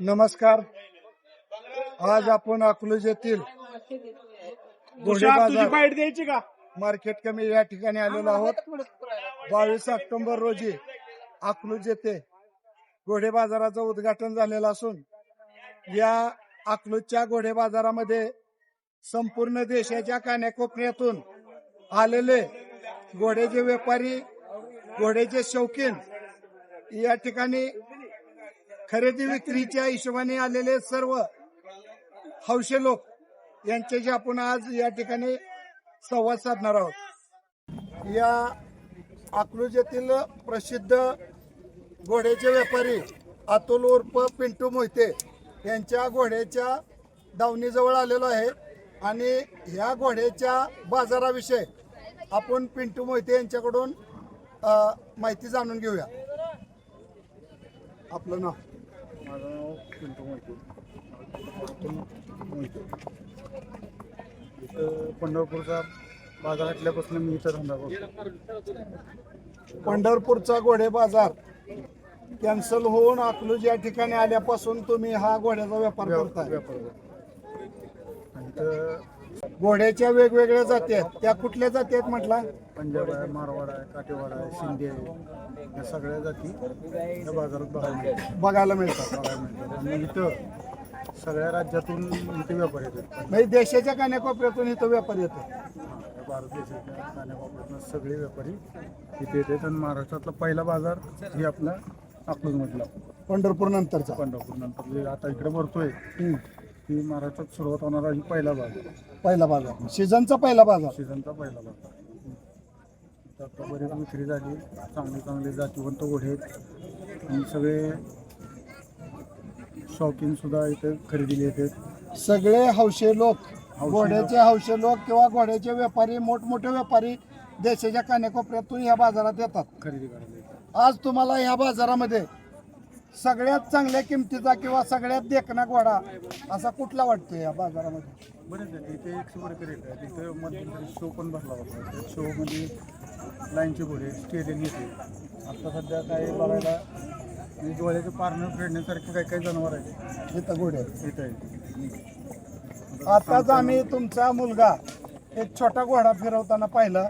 नमस्कार. आज आपण अकलूज येथील घोडे बाजार द्यायची का? मार्केट कमी या ठिकाणी आलेलो आहोत. बावीस ऑक्टोबर रोजी अकलूज येथे घोडे बाजाराचं उद्घाटन झालेलं असून या अकलूजच्या घोडे बाजारामध्ये संपूर्ण देशाच्या कान्याकोपऱ्यातून आलेले घोड्याचे व्यापारी घोड्याचे शौकीन या ठिकाणी खरेदी विक्रीच्या हिशोबाने आलेले सर्व हौशे लोक यांच्याशी आपण आज या ठिकाणी संवाद साधणार आहोत. या अकलूज येथील प्रसिद्ध घोड्याचे व्यापारी अतुल उर्फ पिंटू मोहिते यांच्या घोड्याच्या दावणीजवळ आलेलो आहे आणि ह्या घोड्याच्या बाजाराविषयी आपण पिंटू मोहिते यांच्याकडून माहिती जाणून घेऊया. आपलं नाव? माझं नाव पिंटू मोहिते मोहिते इथं पंढरपूरचा बाजारातल्यापासून मी इथं धंदा करतो. पंढरपूरचा घोडे बाजार कॅन्सल होऊन अकलूज या ठिकाणी आल्यापासून तुम्ही हा घोड्याचा व्यापार करताय. व्यापार करतो. घोड्याच्या वेगवेगळ्या जाती आहेत. त्या कुठल्या जाती आहेत म्हटला? पंजाब आहे मारवाड आहे काटेवाड आहे शिंदे आहे. या सगळ्या जाती या बाजारात बघायला मिळतात. बघायला मिळतात. बघायला मिळतात. आणि इथं सगळ्या राज्यातून इथे व्यापार येतात. म्हणजे देशाच्या कान्याकोपऱ्यातून इथं व्यापार येतो या भारत देशाच्या कानाकोपऱ्यातनं सगळे व्यापारी इथे येतात. आणि महाराष्ट्रातला पहिला बाजार ही आपला अकलूजमधला. पंढरपूर नंतरचा. पंढरपूर नंतर. जे आता इकडे भरतोय ती महाराष्ट्रात सुरुवात होणारा ही पहिला बाजार पहिला बाजार सीझनचा पहिला बाजार सीझनचा पहिला बाजार तर आता बरीच विक्री झाली. चांगले चांगले जातीवंत घोडे आहेत. आणि सगळे शौकीन सुद्धा इथे खरेदीला येतात. सगळे हौशे लोक हौशी घोड्याचे हौशे लोक किंवा घोड्याचे व्यापारी मोठमोठे व्यापारी देशाच्या कान्याकोपऱ्यातून या बाजारात येतात. खरेदी करायला येतात. आज तुम्हाला या बाजारामध्ये सगळ्यात चांगल्या किमतीचा किंवा सगळ्यात देखना घोडा असा कुठला वाटतो या बाजारामध्ये? बरेच इथे रेट शो पण भरला होता. त्या शो मध्ये लाईनचे घोडे स्टेडियम येते. आता सध्या काय बघायला म्हणजे डोळ्याचे पारणं फेडण्यासारखे काही काही जनावर आहेत? इथं घोडे इथं आहेत. आताच आम्ही तुमचा मुलगा एक छोटा घोडा फिरवताना पाहिला.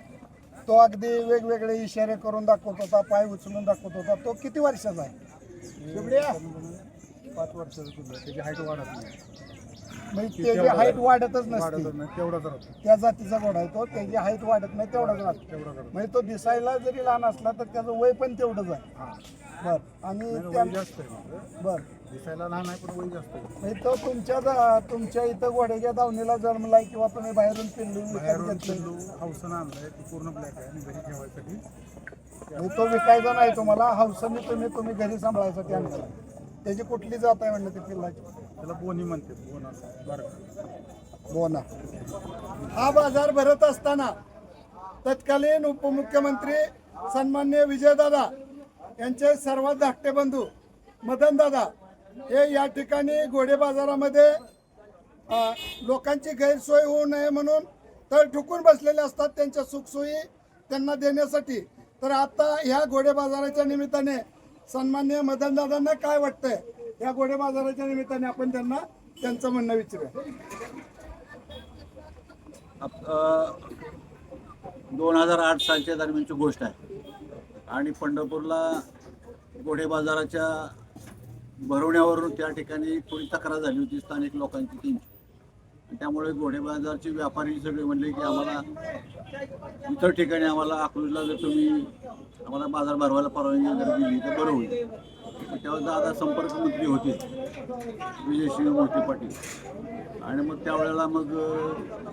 तो अगदी वेगवेगळे इशारे करून दाखवत होता पाय उचलून दाखवत होता. तो किती वर्षाचा आहे? पाच वर्षाचं तुझं त्याची हाईट वाढत नाही. म्हणजे त्याची हाईट वाढतच वाढतच नसते. नाही. तेवढाच राहतो. त्या जातीचा घोडा आहे तो त्याची हाईट वाढत नाही तेवढाच राहतो. म्हणजे तो दिसायला जरी लहान असला तर त्याचं वय पण तेवढंच आहे. हां. बर. आणि नाही, त्या वय जास्त आहे माझं. बर. दिसायला लहान आहे पण वय जास्त आहे. म्हणजे तो तुमच्या दा- तुमच्या इथं घोड्याच्या दावणीला जन्मलाय किंवा तुम्ही बाहेरून पिल्लू विकत बाहेरून घेतलंय. पिल्लू हौसनं आणलाय ती पूर्ण ब्लॅक आहे आणि घरी ठेवायसाठी. म्हणजे तो विकायचा नाही तुम्हाला हौसाने तुम्ही तुम्ही घरी सांभाळायसाठी आणला त्याची कुठली जात आहे म्हणलं ती पिल्लाची? त्याला बोनी म्हणते बोन असं बरं बोना. हा बाजार भरत असताना तत्कालीन उपमुख्यमंत्री सन्मान्य विजयदादा यांचे सर्वात धाकटे बंधू मदनदादा हे या ठिकाणी घोडे बाजारामध्ये लोकांची गैरसोय होऊ नये म्हणून तर ठुकून बसलेले असतात त्यांच्या सुखसोयी त्यांना देण्यासाठी. तर आता ह्या घोडे बाजाराच्या निमित्ताने सन्मान्य मदनदादांना काय वाटतंय? या घोडे बाजाराच्या निमित्ताने आपण त्यांना त्यांचं म्हणणं विचारूया. दोन हजार आठ सालच्या दरम्यानची गोष्ट आहे. आणि पंढरपूरला घोडे बाजाराच्या भरवण्यावरून त्या ठिकाणी थोडी तक्रार झाली होती स्थानिक लोकांची त्यांची. त्यामुळे घोडे बाजारचे व्यापारी सगळे म्हणले की आम्हाला इतर ठिकाणी आम्हाला अकलूजला जर तुम्ही आम्हाला बाजार भरवायला परवानगी जर दिली तर बरं होईल. मग तेव्हा दादा संपर्क मंत्री होते विजयसिंह मोठे पाटील. आणि मग त्यावेळेला मग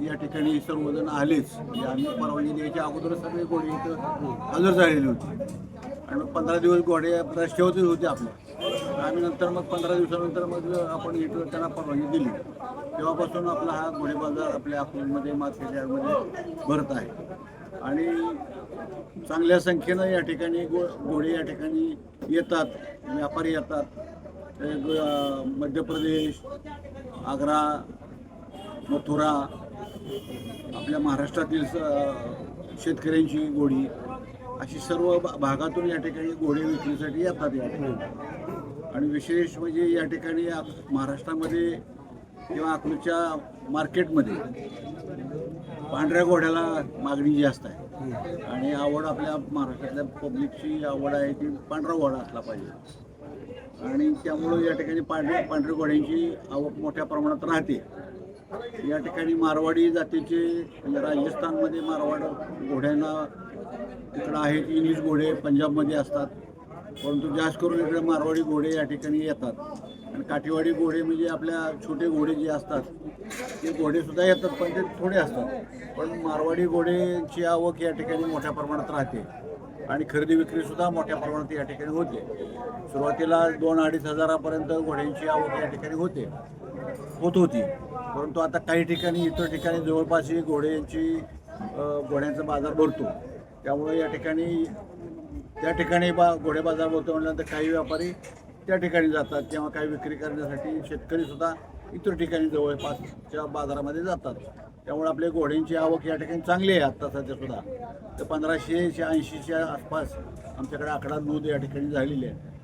या ठिकाणी सर्वजण आलेच. म्हणजे आम्ही परवानगी द्यायच्या अगोदर सगळे घोडे इथं हजर झालेले होते. आणि मग पंधरा दिवस घोडे रस्त्यावरतीच होते आपल्या. आम्ही नंतर मग पंधरा दिवसानंतर मग आपण इथं त्यांना परवानगी दिली. तेव्हापासून आपला हा घोडे बाजार आपल्या अकोलमध्ये मार्केट भरत आहे. आणि चांगल्या संख्येनं या ठिकाणी गो घोडे या ठिकाणी येतात व्यापारी येतात. मध्य प्रदेश आग्रा मथुरा आपल्या महाराष्ट्रातील स- शेतकऱ्यांची घोडी अशी सर्व भागातून या ठिकाणी घोडे विक्रीसाठी येतात या ठिकाणी. आणि विशेष म्हणजे या ठिकाणी आप- महाराष्ट्रामध्ये किंवा अकलूच्या मार्केटमध्ये पांढऱ्या घोड्याला मागणी जास्त आहे. आणि आवड आपल्या महाराष्ट्रातल्या पब्लिकची आवड आहे ती पांढरा घोडा असला पाहिजे. आणि त्यामुळं या ठिकाणी पांढऱ्या पांढऱ्या घोड्यांची आवक मोठ्या प्रमाणात राहते. या ठिकाणी मारवाडी जातीचे म्हणजे राजस्थानमध्ये मारवाड घोड्यांना इकडं आहेत इंग्लिश घोडे पंजाबमध्ये असतात. परंतु जास्त करून इकडे मारवाडी घोडे या ठिकाणी येतात. आणि काठीवाडी घोडे म्हणजे आपल्या छोटे घोडे जे असतात ते घोडेसुद्धा येतात पण ते थोडे असतात. पण मारवाडी घोडेची आवक या ठिकाणी मोठ्या प्रमाणात राहते. आणि खरेदी विक्रीसुद्धा मोठ्या प्रमाणात या ठिकाणी होते. सुरुवातीला दोन अडीच हजारापर्यंत घोड्यांची आवक या ठिकाणी होते. होत होती. परंतु आता काही ठिकाणी इतर ठिकाणी जवळपासही घोड्यांची घोड्यांचा बाजार भरतो. त्यामुळे या ठिकाणी त्या ठिकाणी बा घोडे बाजार भरतो म्हटल्यानंतर काही व्यापारी त्या ठिकाणी जातात किंवा काही विक्री करण्यासाठी शेतकरीसुद्धा इतर ठिकाणी जवळपासच्या बाजारामध्ये जातात. त्यामुळे आपल्या घोड्यांची आवक या ठिकाणी चांगली आहे आत्ता सध्यासुद्धा तर पंधराशे ऐंशीच्या आसपास आमच्याकडे आकडा नोंद या ठिकाणी झालेली आहे.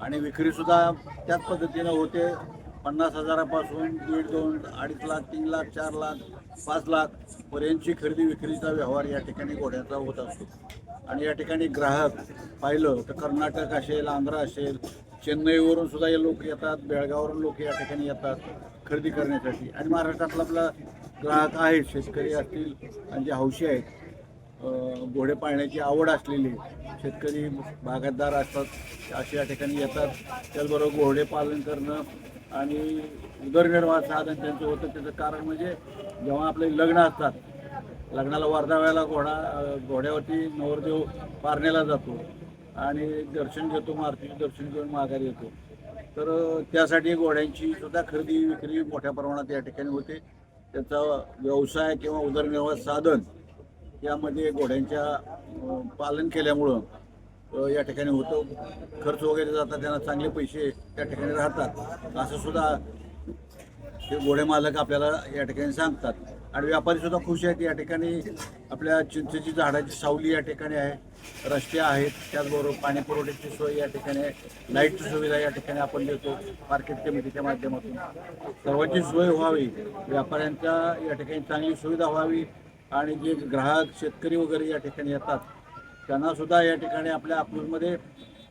आणि विक्रीसुद्धा त्याच पद्धतीनं होते. पन्नास हजारापासून दीड दोन अडीच लाख तीन लाख चार लाख पाच लाख पर्यंतची खरेदी विक्रीचा व्यवहार या ठिकाणी घोड्याचा होत असतो. आणि या ठिकाणी ग्राहक पाहिलं तर कर्नाटक असेल आंध्र असेल चेन्नईवरून सुद्धा हे लोक येतात बेळगाववरून लोक या ठिकाणी येतात खरेदी करण्यासाठी. आणि महाराष्ट्रातला आपला ग्राहक आहेत शेतकरी असतील आणि जे हौशी आहेत घोडे पाळण्याची आवड असलेली शेतकरी बागायतदार असतात असे या ठिकाणी येतात. त्याचबरोबर घोडे पालन करणं आणि उदरनिर्वाह साधन त्यांचं होतं. त्याचं कारण म्हणजे जेव्हा आपले लग्न असतात लग्नाला वर्धाव्याला घोडा घोड्यावरती नवरदेव पारण्याला जातो आणि दर्शन घेतो मारुतीचे दर्शन घेऊन माघारी येतो. तर त्यासाठी घोड्यांची सुद्धा खरेदी विक्री मोठ्या प्रमाणात या ठिकाणी होते. त्याचा व्यवसाय किंवा उदरनिर्वाह साधन यामध्ये घोड्यांच्या पालन केल्यामुळं या ठिकाणी होतं. खर्च वगैरे जातात त्यांना चांगले पैसे त्या ठिकाणी राहतात. असं सुद्धा हे घोडे मालक आपल्याला या ठिकाणी सांगतात. आणि व्यापारी सुद्धा खुश आहेत. या ठिकाणी आपल्या चिंचेची झाडाची सावली या ठिकाणी आहे. रस्ते आहेत. त्याचबरोबर पाणी पुरवठ्याची सोय या ठिकाणी आहे. लाईटची सुविधा या ठिकाणी आपण देतो. मार्केट कमिटीच्या माध्यमातून. सर्वांची सोय व्हावी. व्यापाऱ्यांच्या या ठिकाणी चांगली सुविधा व्हावी. आणि जे ग्राहक शेतकरी वगैरे या ठिकाणी येतात त्यांनासुद्धा या ठिकाणी आपल्या अकलूजमध्ये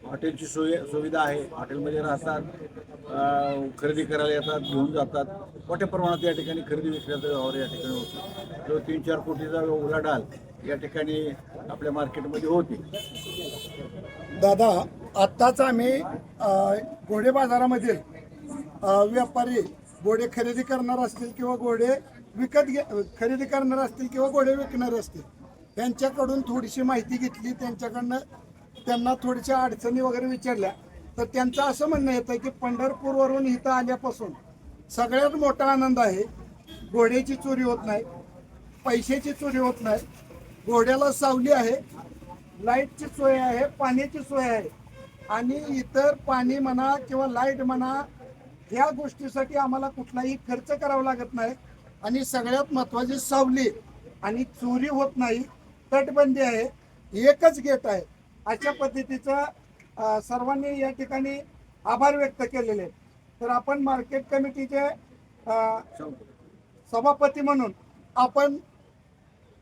हॉटेलची सोय सुविधा आहे. हॉटेलमध्ये राहतात खरेदी करायला येतात घेऊन जातात. मोठ्या प्रमाणात या ठिकाणी खरेदी विक्रीचा व्यवहार या ठिकाणी होतो. जो तीन चार कोटीचा उलाढाल या ठिकाणी आपल्या मार्केटमध्ये होते. दादा आत्ताच आम्ही घोडे बाजारामधील व्यापारी घोडे खरेदी करणार असतील किंवा घोडे विकत घे खरेदी करणार असतील किंवा घोडे विकणार असतील त्यांच्याकडून थोडीशी माहिती घेतली त्यांच्याकडनं त्यांना थोड्याशा अडचणी वगैरे विचारल्या तर त्यांचं असं म्हणणं येतं की पंढरपूरवरून इथं आल्यापासून सगळ्यात मोठा आनंद आहे घोड्याची चोरी होत नाही पैशाची चोरी होत नाही घोड्याला सावली आहे लाईटची सोय आहे पाण्याची सोय आहे आणि इतर पाणी म्हणा किंवा लाइट म्हणा ह्या गोष्टीसाठी आम्हाला कुठलाही खर्च करावा लागत नाही आणि सगळ्यात महत्त्वाची सावली आणि चोरी होत नाही तटबंदी आहे एकच गेट आहे. अशा पद्धतीचं सर्वांनी या ठिकाणी आभार व्यक्त केलेले तर आपण मार्केट कमिटीचे सभापती म्हणून आपण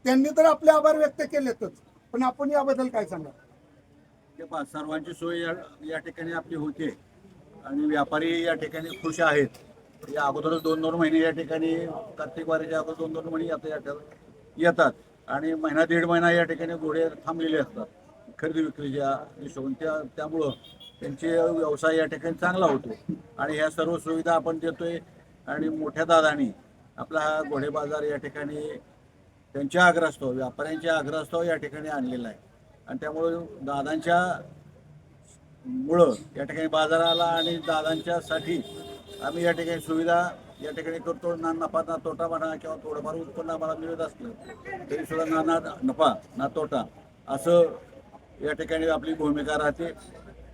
त्यांनी तर आपले आभार व्यक्त केलेतच. पण आपण याबद्दल काय सांगा सर्वांची सोय या ठिकाणी आपली होते. आणि व्यापारी या ठिकाणी खुश आहेत. या अगोदरच दोन दोन महिने या ठिकाणी कार्तिक वारीच्या अगोदर दोन दोन महिने आता या ठिकाणी येतात. आणि महिना दीड महिना या ठिकाणी घोडे थांबलेले असतात. खरेदी विक्री ज्या हिशोबाने त्या त्यामुळं त्यांचे व्यवसाय या ठिकाणी चांगला होतो. आणि ह्या सर्व सुविधा आपण देतोय. आणि मोठ्या दादानी आपला हा घोडे बाजार या ठिकाणी त्यांच्या आग्रहास्तव व्यापाऱ्यांच्या आग्रहास्तव या ठिकाणी आणलेला आहे. आणि त्यामुळं दादांच्या मुळं या ठिकाणी बाजाराला आणि दादांच्यासाठी आम्ही या ठिकाणी सुविधा या ठिकाणी करतो. ना नफा ना तोटा म्हणा किंवा थोडंफार उत्पन्न आम्हाला मिळत असलं तरी सुद्धा ना ना नफा ना तोटा असं या ठिकाणी आपली भूमिका राहते.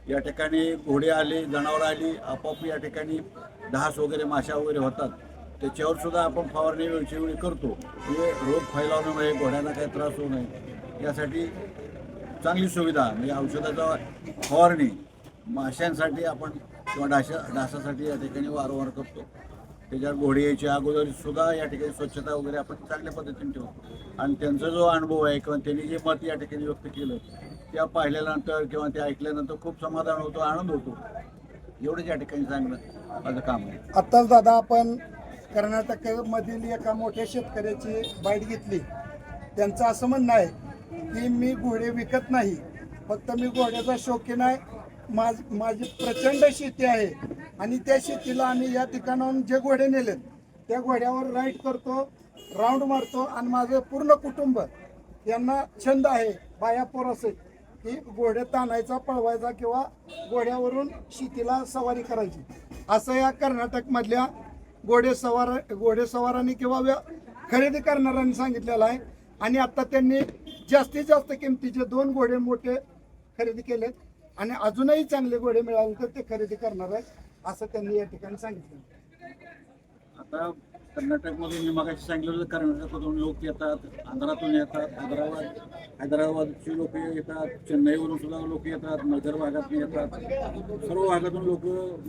या ठिकाणी घोडे आले जनावरं आली आपोआप या ठिकाणी डास वगैरे माशा वगैरे होतात. त्याच्यावर सुद्धा आपण फवारणी वेळची करतो. म्हणजे रोग फैलावू नये घोड्यांना काही त्रास होऊ नये. यासाठी चांगली सुविधा म्हणजे औषधाचा फवारणी माशांसाठी आपण किंवा डाशा डासासाठी या ठिकाणी वारंवार करतो. त्याच्यावर घोडी यायच्या अगोदर सुद्धा या ठिकाणी स्वच्छता वगैरे आपण चांगल्या पद्धतीने ठेवतो. आणि त्यांचा जो अनुभव आहे किंवा त्यांनी जे मत या ठिकाणी व्यक्त केलं त्या पाहिल्यानंतर किंवा ते ऐकल्यानंतर खूप समाधान होतो आनंद होतो. एवढंच या ठिकाणी चांगलं माझं काम आहे. आत्ताच दादा आपण कर्नाटकमधील एका मोठ्या शेतकऱ्याची बाईट घेतली. त्यांचं असं म्हणणं आहे की मी घोडे विकत नाही फक्त मी घोड्याचा शौकीन आहे. माझ माझी प्रचंड शेती आहे. आणि त्या शेतीला आम्ही या ठिकाणाहून जे घोडे नेलेत त्या घोड्यावर राईड करतो राऊंड मारतो आणि माझं पूर्ण कुटुंब यांना छंद आहे बाया पोरसे की घोडे ताणायचा पळवायचा किंवा घोड्यावरून शेतीला सवारी करायची. असं या कर्नाटकमधल्या घोडेसवार घोडेसवारांनी किंवा व्य- खरेदी करणाऱ्यांनी सांगितलेलं आहे. आणि आत्ता त्यांनी जास्तीत जास्त किमतीचे दोन घोडे मोठे खरेदी केलेत. आणि अजूनही चांगले घोडे मिळाले तर ते खरेदी करणार आहेत. असं त्यांनी या ठिकाणी सांगितलं. आता कर्नाटकमधून मी मागाशी सांगितलं कर्नाटकातून लोक येतात आंध्रातून येतात हैदराबाद हैदराबादची लोक येतात चेन्नईवरून सुद्धा लोक येतात नगर भागातून येतात. सर्व भागातून लोक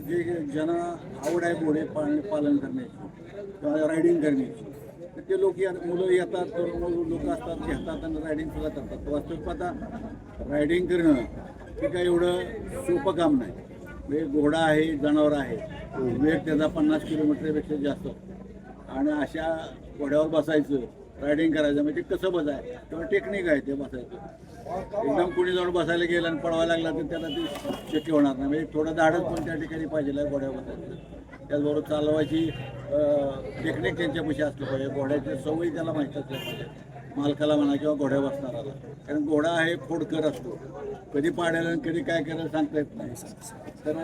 जे ज्यांना आवड आहे घोडे पालन पालन करण्याची किंवा रायडिंग करण्याची तर ते लोक या मुलं येतात लोक असतात घेतात आणि रायडिंग सुद्धा करतात. वास्तविक पाहता रायडिंग करणं हे काय एवढं सोपं काम नाही. म्हणजे घोडा आहे जनावर आहे. वेग त्याचा पन्नास किलोमीटरपेक्षा जास्त. आणि अशा घोड्यावर बसायचं रायडिंग करायचं म्हणजे कसं बसाय? किंवा टेक्निक आहे ते बसायचं. एकदम कुणी जाऊन बसायला गेलं आणि पडवायला लागला तर त्याला ते शक्य होणार नाही. म्हणजे थोडं धाडस पण त्या ठिकाणी पाहिजे आहे घोड्यावर बसायचं. त्याचबरोबर चालवायची टेक्निक त्यांच्यापाशी असलं पाहिजे. घोड्याची सवयी त्याला माहीत असल्या पाहिजे. मालकाला म्हणा किंवा घोड्या बसणाराला कारण घोडा हे खोडकर असतो. कधी पाडायला आणि कधी काय करायला सांगता येत नाही. तर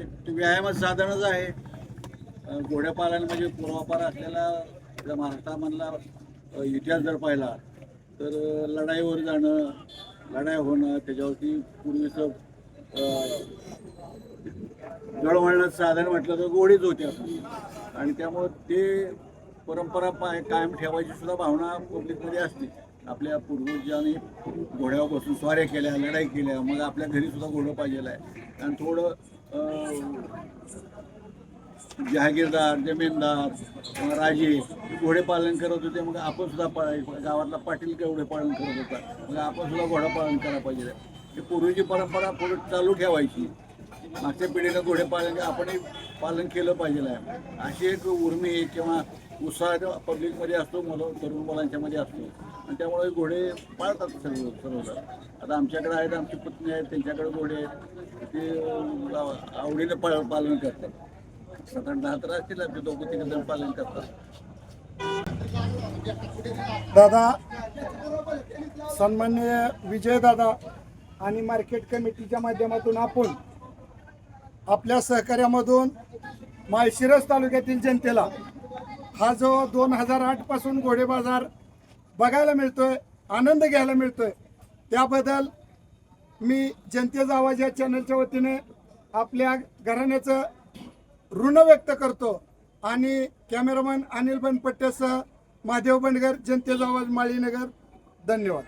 एक व्यायामाचं साधनच आहे. घोड्या पालन म्हणजे पूर्वापार असलेला महाराष्ट्रामधला इतिहास जर पाहिला तर लढाईवर जाणं लढाई होणं त्याच्यावरती पूर्वीचं जळवळणाचं साधन म्हटलं तर घोडीच होते. आपली आणि त्यामुळं ते परंपरा पाय कायम ठेवायची सुद्धा भावना पब्लिकमध्ये असते. आपल्या पूर्वजांनी घोड्यावर बसून स्वाऱ्या केल्या लढाई केल्या मग आपल्या घरी सुद्धा घोडं पाहिजे आहे. आणि थोडं जहागीरदार जमीनदार राजे घोडे पालन करत होते मग आपण सुद्धा गावातला पाटील घोडे पालन करत होता? मग आपण सुद्धा घोडा पालन करायला पाहिजे. ही पूर्वीची परंपरा पुढे चालू ठेवायची. मागच्या पिढीनं घोडे पालन आपणही पालन केलं पाहिजे आहे. अशी एक उर्मी किंवा उत्साह पब्लिकमध्ये असतो मुलं तरुण मुलांच्यामध्ये असतो. आणि त्यामुळे घोडे पाळतात सर्व सर्वजण. आता आमच्याकडे आहेत आमची पत्नी आहेत त्यांच्याकडे घोडे आहेत. ते आवडीने पाळ पालन करतात. सात आठ दहा तर असतील आपले दोघं तिघ जण पालन करतात. दादा सन्मान्य विजय दादा आणि मार्केट कमिटीच्या माध्यमातून आपण आपल्या सहकार्यामधून माळशिरस तालुक्यातील जनतेला हा जो दोन हजार आठपासून घोडे बाजार बघायला मिळतोय आनंद घ्यायला मिळतोय त्याबद्दल मी जनतेचा आवाज या चॅनलच्या वतीने आपल्या घराण्याचं ऋण व्यक्त करतो. आणि कॅमेरामन अनिल बनपट्ट्यासह महादेव बंडगर जनतेचा आवाज माळीनगर. धन्यवाद.